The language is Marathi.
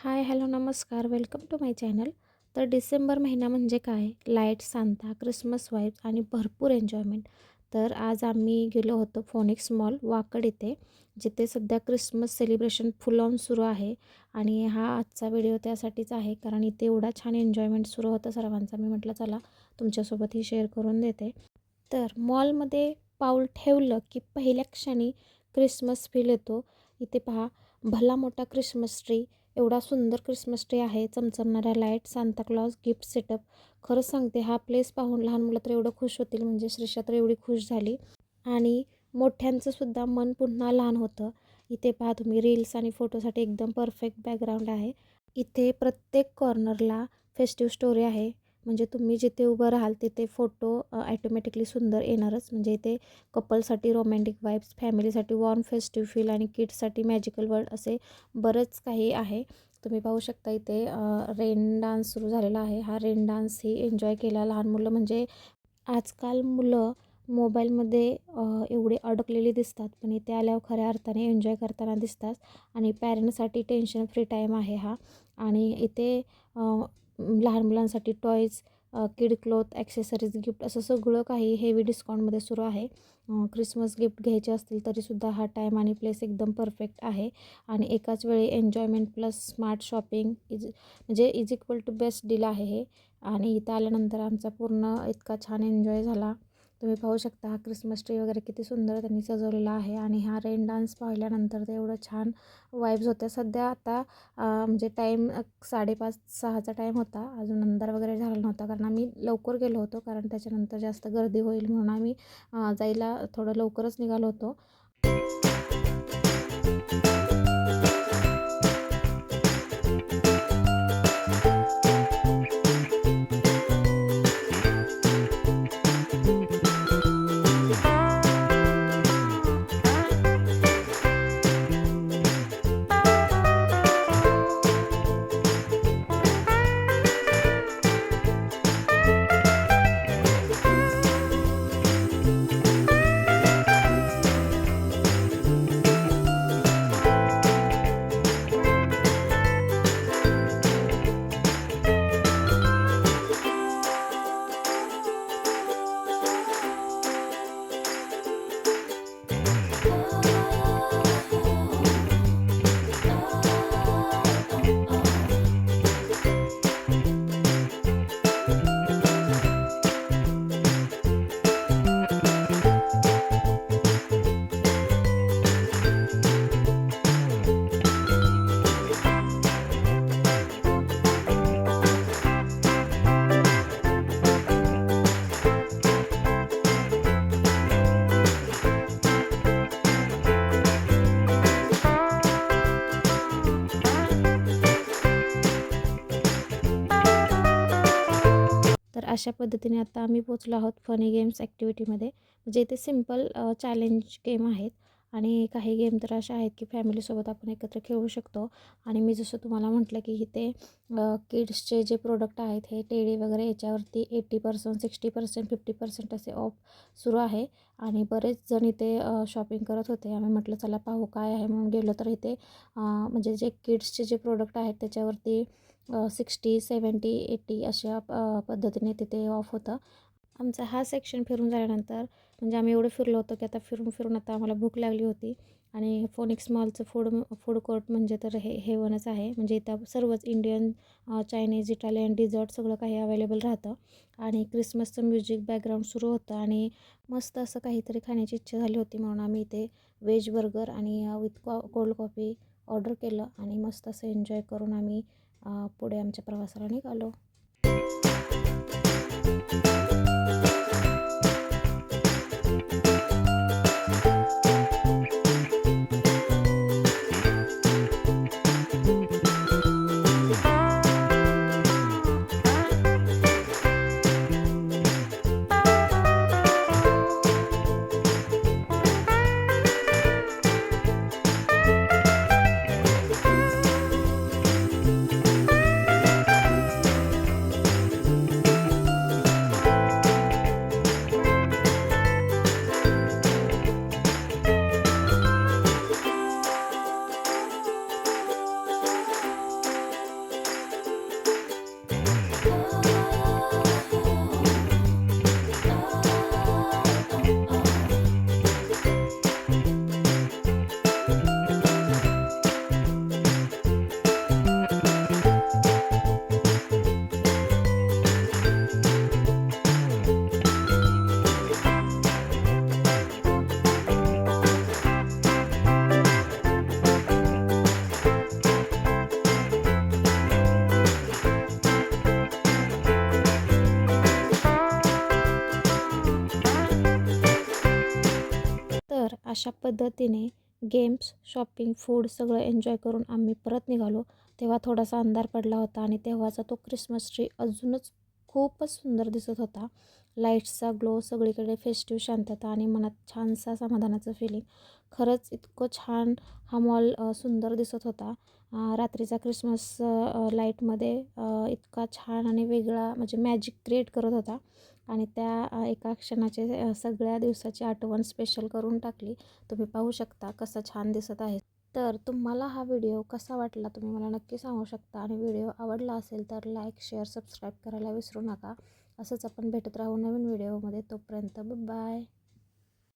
हाय हॅलो नमस्कार. Welcome to my channel. तर डिसेंबर महिना म्हणजे काय? लाइट सांता क्रिसमस वाईब्स आणि भरपूर एन्जॉयमेंट. तर आज आम्ही गेलो होतो फोनिक्स मॉल वाकड इथे जिथे सध्या क्रिसमस सेलिब्रेशन फुल ऑन सुरू आहे आणि हा आजचा व्हिडिओ त्यासाठीच आहे कारण इथे एवढा छान एन्जॉयमेंट सुरू होतं सर्वांचा. मी म्हटलं चला तुमच्यासोबतही शेअर करून देते. तर मॉलमध्ये पाऊल ठेवलं की पहिल्या क्षणी क्रिसमस फील येतो. इथे पहा भला मोठा क्रिसमस ट्री एवढा सुंदर क्रिसमस ट्री आहे चमचमणाऱ्या light Santa Claus gift setup खरंच सांगते हा प्लेस पाहून लहान मुलं तर एवढं खुश होतील म्हणजे श्रीषा तर एवढी खुश झाली. आणि मोठ्यांचं सुद्धा मन पुन्हा लहान होतं. इथे पहा तुम्ही रील्स आणि फोटोसाठी एकदम परफेक्ट बॅकग्राऊंड आहे. इथे प्रत्येक कॉर्नरला फेस्टिव्ह स्टोरी आहे. म्हणजे तुम्ही जिथे उभं राहाल तिथे फोटो ॲटोमॅटिकली सुंदर येणारच. म्हणजे इथे कपलसाठी रोमॅन्टिक वाईब्स फॅमिलीसाठी वॉर्म फेस्टिव्ह फील आणि किड्ससाठी मॅजिकल वर्ल्ड असे बरंच काही आहे. तुम्ही पाहू शकता इथे रेन डान्स सुरू झालेला आहे. हा रेन डान्सही एन्जॉय केला लहान मुलं. म्हणजे आजकाल मुलं मोबाईलमध्ये एवढे अडकलेली दिसतात. पण इथे आल्यावर खऱ्या अर्थाने एन्जॉय करताना दिसतात. आणि पॅरेंट्ससाठी टेन्शन फ्री टाईम आहे हा. आणि इथे लहान मुलांसाठी toys kid cloth accessories gift असं सगळं काही हेवी डिस्काउंटमध्ये सुरू आहे. क्रिसमस गिफ्ट घ्यायचे असतील तरीसुद्धा हा टाईम आणि प्लेस एकदम परफेक्ट आहे. आणि एकाच वेळी enjoyment plus smart shopping is म्हणजे is equal to best deal आहे हे. आणि इथं आल्यानंतर आमचा पूर्ण इतका छान एन्जॉय झाला. तुम्ही पाहू शकता हा क्रिसमस ट्री वगैरे किती सुंदर त्यांनी सजवलेला आहे आणि हा रेन डान्स पाहिल्यानंतर ते एवढं छान वाईब्स होत्या. सध्या आता म्हणजे टाईम साडेपाच सहाचा टाईम होता. अजून अंधार वगैरे झाला नव्हता कारण आम्ही लवकर गेलो होतो कारण त्याच्यानंतर जास्त गर्दी होईल म्हणून आम्ही जायला थोडं लवकरच निघालो होतो. अशा पद्धतीने आता आम्ही पोचलो आहोत फनी गेम्स ॲक्टिव्हिटीमध्ये म्हणजे इथे सिंपल चॅलेंज गेम आहेत. आणि काही गेम तर अशा आहेत की फॅमिलीसोबत आपण एकत्र खेळू शकतो. आणि मी जसं तुम्हाला म्हटलं की इथे किड्सचे जे प्रोडक्ट आहेत हे टेडी वगैरे याच्यावरती eighty percent sixty percent fifty percent असे ऑफ सुरू आहे. आणि बरेच जण इथे शॉपिंग करत होते. आम्ही म्हटलं चला पाहू काय आहे. म्हणून गेलो तर इथे म्हणजे जे किड्सचे जे प्रोडक्ट आहेत त्याच्यावरती सिक्स्टी सेवन्टी एटी अशा पद्धतीने तिथे ऑफ होतं. आमचा हा सेक्शन फिरून झाल्यानंतर म्हणजे आम्ही एवढं फिरलो होतो की आता फिरून फिरून आता आम्हाला भूक लागली होती. आणि फोनिक्स मॉलचं फूड फूड कोर्ट म्हणजे तर हे हेवनच आहे. म्हणजे इथं सर्वच इंडियन चायनीज इटालियन डिझर्ट सगळं काही अवेलेबल राहतं. आणि क्रिसमसचं म्युझिक बॅकग्राऊंड सुरू होतं. आणि मस्त असं काहीतरी खाण्याची इच्छा झाली होती म्हणून आम्ही इथे व्हेज बर्गर आणि with co cold coffee order केलं. आणि मस्त असं एन्जॉय करून आम्ही पुढे आमच्या प्रवासाला निघालो अशा पद्धतीने गेम्स शॉपिंग फूड सगळं एन्जॉय करून आम्ही परत निघालो. तेव्हा थोडासा अंधार पडला होता आणि तेव्हाचा तो क्रिसमस ट्री अजूनच खूपच सुंदर दिसत होता. लाईट्सचा ग्लो सगळीकडे फेस्टिव्ह शांतता आणि मनात छानसा समाधानाचं फिलिंग खरंच इतकं छान हा मॉल सुंदर दिसत होता. रात्रीचा क्रिसमस लाईटमध्ये इतका छान आणि वेगळा म्हणजे मॅजिक क्रिएट करत होता. आणि त्या एका क्षणाचे सगळ्या दिवसाची आठवण स्पेशल करून टाकली. तुम्ही पाहू शकता कसं छान दिसत आहे. तर तुम्हाला हा व्हिडिओ कसा वाटला तुम्ही मला नक्की सांगू शकता. आणि व्हिडिओ आवडला असेल तर लाईक शेअर सबस्क्राईब करायला विसरू नका. असंच आपण भेटत राहू नवीन व्हिडिओमध्ये तोपर्यंत बाय